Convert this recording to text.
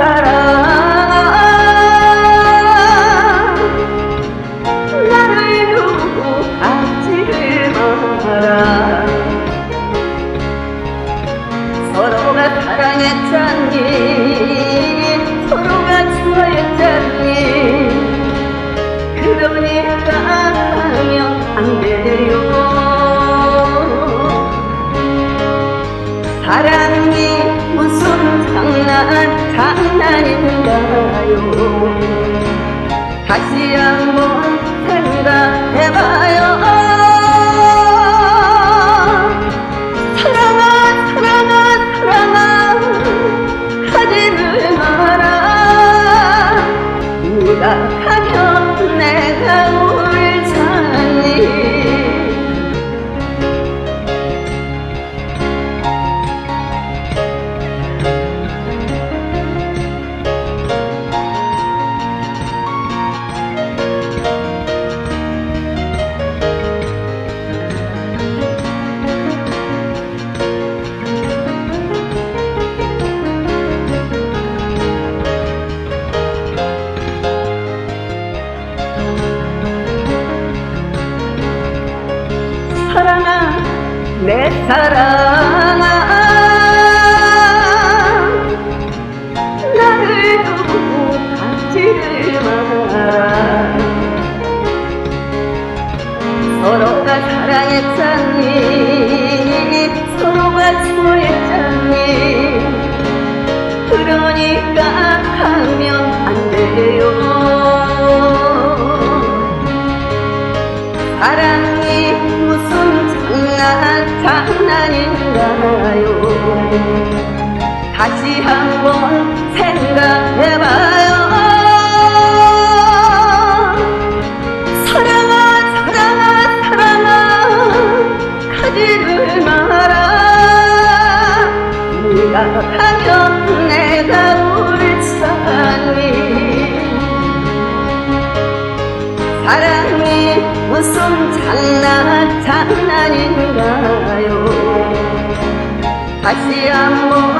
내 사랑. 나를 두고 가지를 마라. 서로가 사랑했잖니 서로가 좋아했잖니. 그러니까 하면 안 돼요. 사랑이 무슨 장난 장 난인가요? 다시 한번 사랑아 내 사랑아. 나를 두고 가지를 마라 서로가 사랑했잖니 서로가 좋아했잖니 다시 한번 생각해봐요. 사랑아 사랑아 사랑아 가지를 마라 네가 가면 내가 울잖니 사랑이 무슨 장난 장난인가요? 다시 한번